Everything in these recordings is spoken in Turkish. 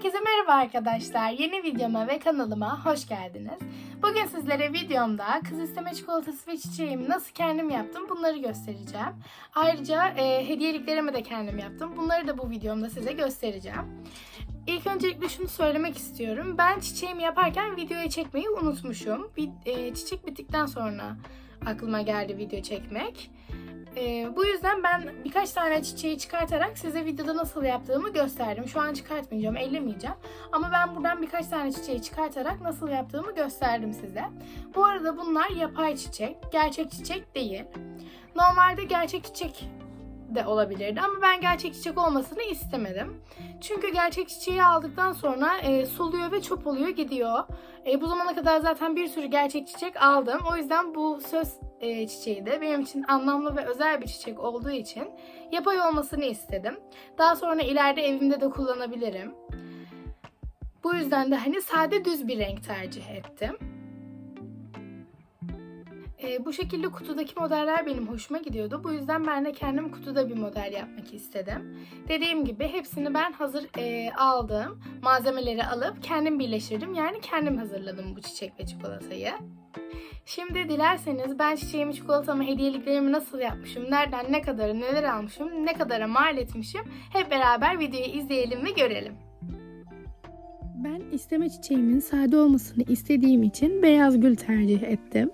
Herkese merhaba arkadaşlar. Yeni videoma ve kanalıma hoş geldiniz. Bugün sizlere videomda kız isteme çikolatası ve çiçeğimi nasıl kendim yaptım bunları göstereceğim. Ayrıca e, hediyeliklerimi de kendim yaptım. Bunları da bu videomda size göstereceğim. İlk öncelikle şunu söylemek istiyorum. Ben çiçeğimi yaparken videoyu çekmeyi unutmuşum. Bir, e, çiçek bittikten sonra aklıma geldi video çekmek. Ee, bu yüzden ben birkaç tane çiçeği çıkartarak size videoda nasıl yaptığımı gösterdim. Şu an çıkartmayacağım, ellemeyeceğim. Ama ben buradan birkaç tane çiçeği çıkartarak nasıl yaptığımı gösterdim size. Bu arada bunlar yapay çiçek, gerçek çiçek değil. Normalde gerçek çiçek de olabilirdi ama ben gerçek çiçek olmasını istemedim. Çünkü gerçek çiçeği aldıktan sonra e, soluyor ve çöp oluyor gidiyor. E, bu zamana kadar zaten bir sürü gerçek çiçek aldım. O yüzden bu söz e, çiçeği de benim için anlamlı ve özel bir çiçek olduğu için yapay olmasını istedim. Daha sonra ileride evimde de kullanabilirim. Bu yüzden de hani sade düz bir renk tercih ettim. E, bu şekilde kutudaki modeller benim hoşuma gidiyordu. Bu yüzden ben de kendim kutuda bir model yapmak istedim. Dediğim gibi hepsini ben hazır e, aldığım malzemeleri alıp kendim birleştirdim. Yani kendim hazırladım bu çiçek ve çikolatayı. Şimdi dilerseniz ben çiçeğimi, çikolatamı, hediyeliklerimi nasıl yapmışım, nereden ne kadarı, neler almışım, ne kadara mal etmişim hep beraber videoyu izleyelim ve görelim. Ben isteme çiçeğimin sade olmasını istediğim için beyaz gül tercih ettim.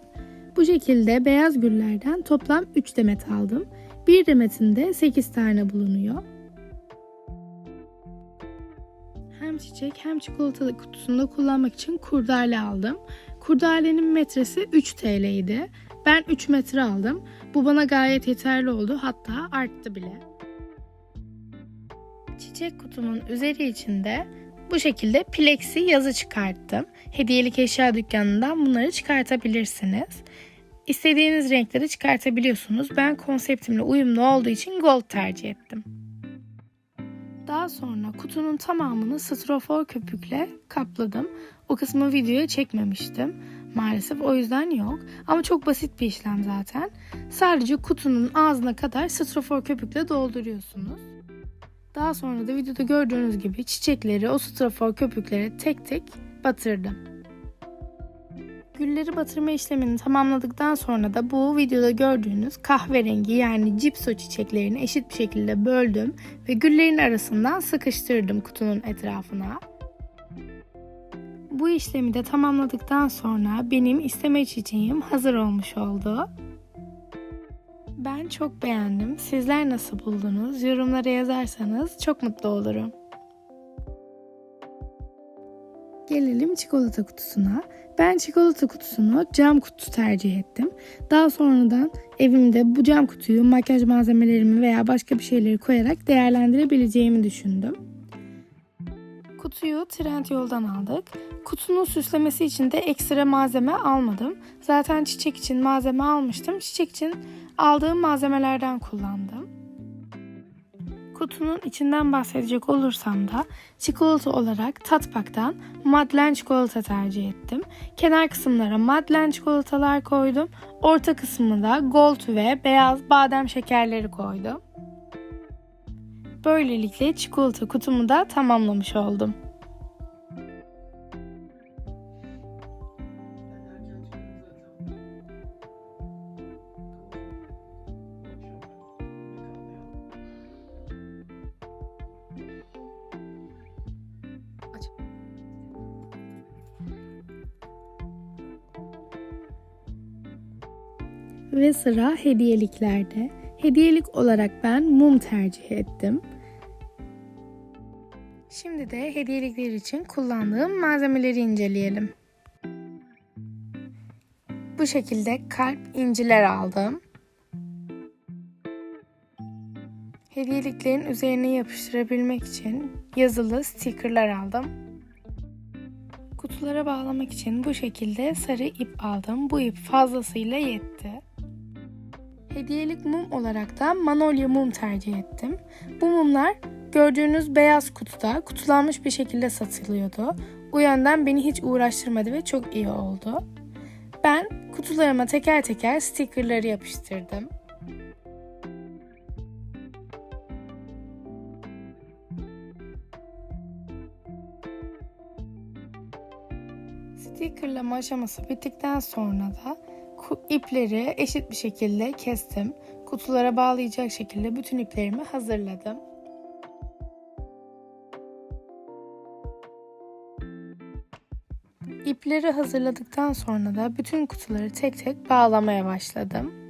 Bu şekilde beyaz güllerden toplam 3 demet aldım. Bir demetinde 8 tane bulunuyor. Hem çiçek hem çikolatalı kutusunda kullanmak için kurdale aldım. Kurdalenin metresi 3 TL idi. Ben 3 metre aldım. Bu bana gayet yeterli oldu. Hatta arttı bile. Çiçek kutumun üzeri içinde bu şekilde plexi yazı çıkarttım. Hediyelik eşya dükkanından bunları çıkartabilirsiniz. İstediğiniz renkleri çıkartabiliyorsunuz. Ben konseptimle uyumlu olduğu için gold tercih ettim. Daha sonra kutunun tamamını strafor köpükle kapladım. O kısmı videoya çekmemiştim. Maalesef o yüzden yok. Ama çok basit bir işlem zaten. Sadece kutunun ağzına kadar strafor köpükle dolduruyorsunuz. Daha sonra da videoda gördüğünüz gibi çiçekleri o strafor köpüklere tek tek batırdım. Gülleri batırma işlemini tamamladıktan sonra da bu videoda gördüğünüz kahverengi yani cipso çiçeklerini eşit bir şekilde böldüm ve güllerin arasından sıkıştırdım kutunun etrafına. Bu işlemi de tamamladıktan sonra benim isteme çiçeğim hazır olmuş oldu. Ben çok beğendim. Sizler nasıl buldunuz? Yorumlara yazarsanız çok mutlu olurum. Gelelim çikolata kutusuna. Ben çikolata kutusunu cam kutu tercih ettim. Daha sonradan evimde bu cam kutuyu makyaj malzemelerimi veya başka bir şeyleri koyarak değerlendirebileceğimi düşündüm. Kutuyu Trendyol'dan aldık. Kutunun süslemesi için de ekstra malzeme almadım. Zaten çiçek için malzeme almıştım. Çiçek için aldığım malzemelerden kullandım. Kutunun içinden bahsedecek olursam da çikolata olarak Tatpak'tan Madeleine çikolata tercih ettim. Kenar kısımlara Madeleine çikolatalar koydum. Orta kısmına da gold ve beyaz badem şekerleri koydum. Böylelikle çikolata kutumu da tamamlamış oldum. Ve sıra hediyeliklerde. Hediyelik olarak ben mum tercih ettim. Şimdi de hediyelikler için kullandığım malzemeleri inceleyelim. Bu şekilde kalp inciler aldım. Hediyeliklerin üzerine yapıştırabilmek için yazılı stickerlar aldım. Kutulara bağlamak için bu şekilde sarı ip aldım. Bu ip fazlasıyla yetti. Hediyelik mum olarak da Manolya mum tercih ettim. Bu mumlar gördüğünüz beyaz kutuda kutulanmış bir şekilde satılıyordu. Bu yönden beni hiç uğraştırmadı ve çok iyi oldu. Ben kutularıma teker teker stickerları yapıştırdım. Stickerlama aşaması bittikten sonra da ipleri eşit bir şekilde kestim. Kutulara bağlayacak şekilde bütün iplerimi hazırladım. İpleri hazırladıktan sonra da bütün kutuları tek tek bağlamaya başladım.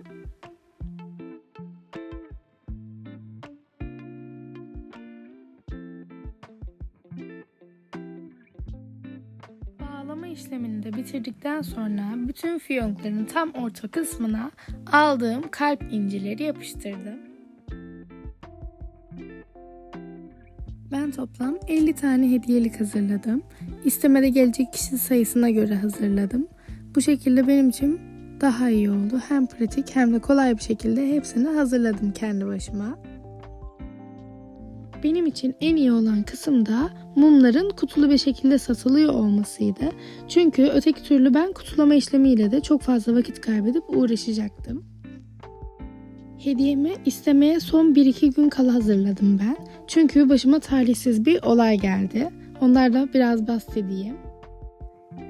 İşlemini de bitirdikten sonra bütün fiyonkların tam orta kısmına aldığım kalp incileri yapıştırdım. Ben toplam 50 tane hediyelik hazırladım. İstemede gelecek kişi sayısına göre hazırladım. Bu şekilde benim için daha iyi oldu. Hem pratik hem de kolay bir şekilde hepsini hazırladım kendi başıma. Benim için en iyi olan kısım da mumların kutulu bir şekilde satılıyor olmasıydı. Çünkü öteki türlü ben kutulama işlemiyle de çok fazla vakit kaybedip uğraşacaktım. Hediyemi istemeye son 1-2 gün kala hazırladım ben. Çünkü başıma talihsiz bir olay geldi. Onlarla biraz bahsedeyim.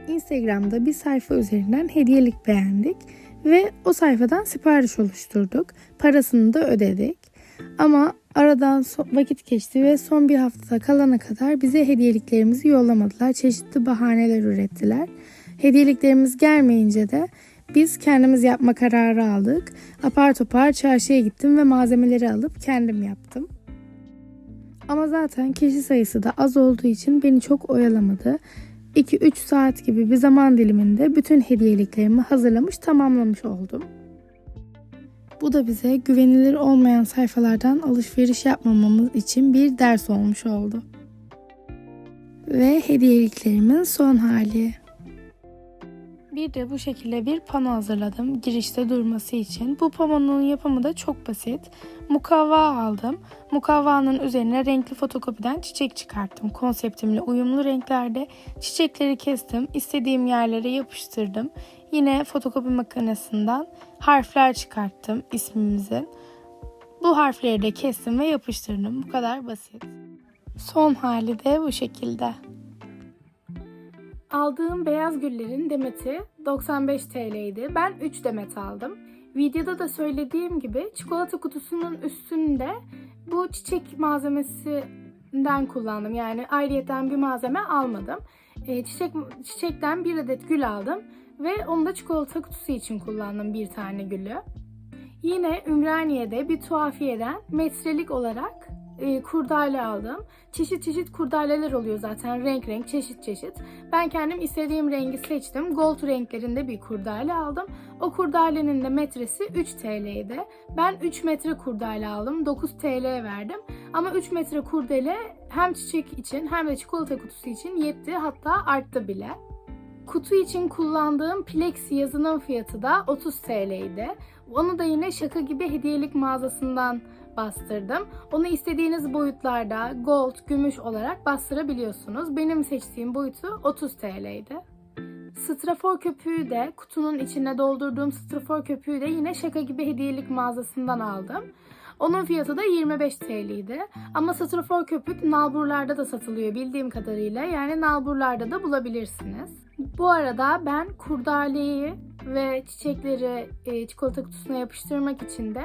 Instagram'da bir sayfa üzerinden hediyelik beğendik ve o sayfadan sipariş oluşturduk. Parasını da ödedik. Ama aradan so- vakit geçti ve son bir hafta kalana kadar bize hediyeliklerimizi yollamadılar. Çeşitli bahaneler ürettiler. Hediyeliklerimiz gelmeyince de biz kendimiz yapma kararı aldık. Apar topar çarşıya gittim ve malzemeleri alıp kendim yaptım. Ama zaten kişi sayısı da az olduğu için beni çok oyalamadı. 2-3 saat gibi bir zaman diliminde bütün hediyeliklerimi hazırlamış tamamlamış oldum. Bu da bize güvenilir olmayan sayfalardan alışveriş yapmamamız için bir ders olmuş oldu. Ve hediyeliklerimin son hali. Bir de bu şekilde bir pano hazırladım girişte durması için. Bu panonun yapımı da çok basit. Mukavva aldım. Mukavvanın üzerine renkli fotokopiden çiçek çıkarttım. Konseptimle uyumlu renklerde çiçekleri kestim. istediğim yerlere yapıştırdım. Yine fotokopi makinesinden harfler çıkarttım ismimizin. Bu harfleri de kestim ve yapıştırdım. Bu kadar basit. Son hali de bu şekilde. Aldığım beyaz güllerin demeti 95 TL'ydi. Ben 3 demet aldım. Videoda da söylediğim gibi çikolata kutusunun üstünde bu çiçek malzemesinden kullandım. Yani ayrıyeten bir malzeme almadım. Ee, çiçek çiçekten bir adet gül aldım ve onu da çikolata kutusu için kullandım bir tane gülü. Yine Ümraniye'de bir tuhafiyeden metrelik olarak e, kurdale aldım. Çeşit çeşit kurdaleler oluyor zaten renk renk çeşit çeşit. Ben kendim istediğim rengi seçtim. Gold renklerinde bir kurdale aldım. O kurdalenin de metresi 3 TL'ydi. Ben 3 metre kurdale aldım. 9 TL verdim. Ama 3 metre kurdele hem çiçek için hem de çikolata kutusu için yetti. Hatta arttı bile. Kutu için kullandığım Plexi yazının fiyatı da 30 TL'ydi. Onu da yine şaka gibi hediyelik mağazasından bastırdım. Onu istediğiniz boyutlarda gold, gümüş olarak bastırabiliyorsunuz. Benim seçtiğim boyutu 30 TL'ydi. Strafor köpüğü de kutunun içine doldurduğum strafor köpüğü de yine şaka gibi hediyelik mağazasından aldım. Onun fiyatı da 25 TL'ydi. Ama strafor köpük nalburlarda da satılıyor bildiğim kadarıyla. Yani nalburlarda da bulabilirsiniz. Bu arada ben kurdaleyi ve çiçekleri e, çikolata kutusuna yapıştırmak için de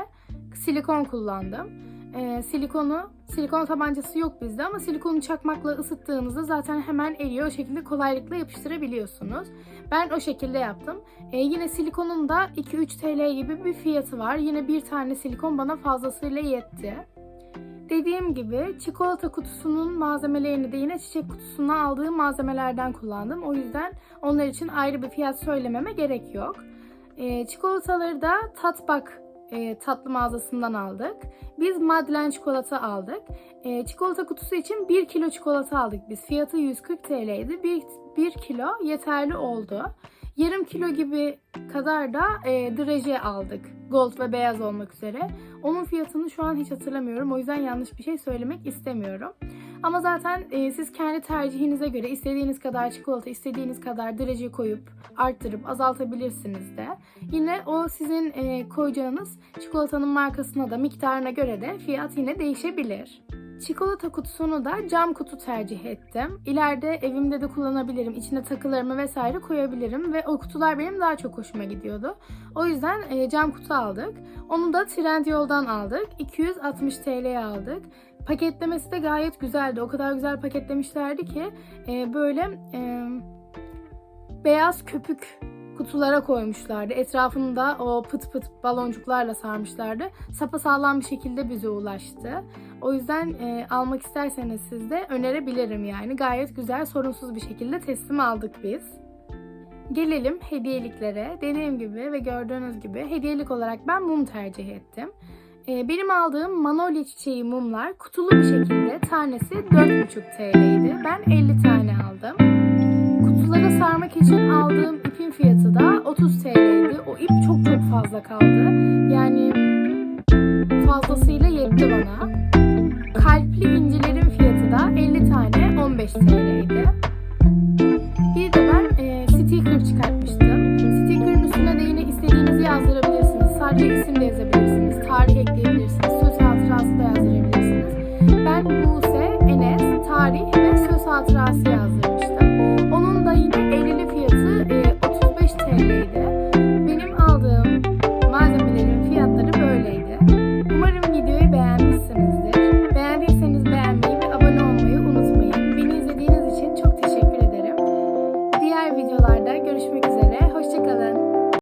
silikon kullandım. E, silikonu, silikon tabancası yok bizde ama silikonu çakmakla ısıttığınızda zaten hemen eriyor. O şekilde kolaylıkla yapıştırabiliyorsunuz. Ben o şekilde yaptım. E, yine silikonun da 2-3 TL gibi bir fiyatı var. Yine bir tane silikon bana fazlasıyla yetti. Dediğim gibi çikolata kutusunun malzemelerini de yine çiçek kutusuna aldığım malzemelerden kullandım. O yüzden onlar için ayrı bir fiyat söylememe gerek yok. E, çikolataları da Tatbak e, tatlı mağazasından aldık. Biz Madeleine çikolata aldık. E, çikolata kutusu için 1 kilo çikolata aldık biz. Fiyatı 140 TL'ydi. 1, 1 kilo yeterli oldu. Yarım kilo gibi kadar da e, draje aldık. Gold ve beyaz olmak üzere. Onun fiyatını şu an hiç hatırlamıyorum. O yüzden yanlış bir şey söylemek istemiyorum. Ama zaten e, siz kendi tercihinize göre istediğiniz kadar çikolata, istediğiniz kadar derece koyup arttırıp azaltabilirsiniz de. Yine o sizin e, koyacağınız çikolatanın markasına da miktarına göre de fiyat yine değişebilir. Çikolata kutusunu da cam kutu tercih ettim. İleride evimde de kullanabilirim. İçine takılarımı vesaire koyabilirim ve o kutular benim daha çok hoşuma gidiyordu. O yüzden e, cam kutu aldık. Onu da Trendyol'dan aldık. 260 TL'ye aldık. Paketlemesi de gayet güzeldi. O kadar güzel paketlemişlerdi ki e, böyle e, beyaz köpük kutulara koymuşlardı. Etrafında o pıt pıt baloncuklarla sarmışlardı. Sapasağlam bir şekilde bize ulaştı. O yüzden e, almak isterseniz siz de önerebilirim yani. Gayet güzel, sorunsuz bir şekilde teslim aldık biz. Gelelim hediyeliklere. Dediğim gibi ve gördüğünüz gibi hediyelik olarak ben mum tercih ettim. E, benim aldığım manolya çiçeği mumlar kutulu bir şekilde tanesi 4,5 TL'ydi. Ben 50 tane aldım. Kutulara sarmak için aldığım ipin fiyatı da 30 TL'ydi. O ip çok çok fazla kaldı. Yani fazlasıyla yetti bana. Kalpli incilerin fiyatı da 50 tane 15 TL'ydi. Bir de ben e, sticker çıkartmıştım. Sticker'ın üstüne de yine istediğinizi yazdırabilirsiniz. Sadece isim Atração.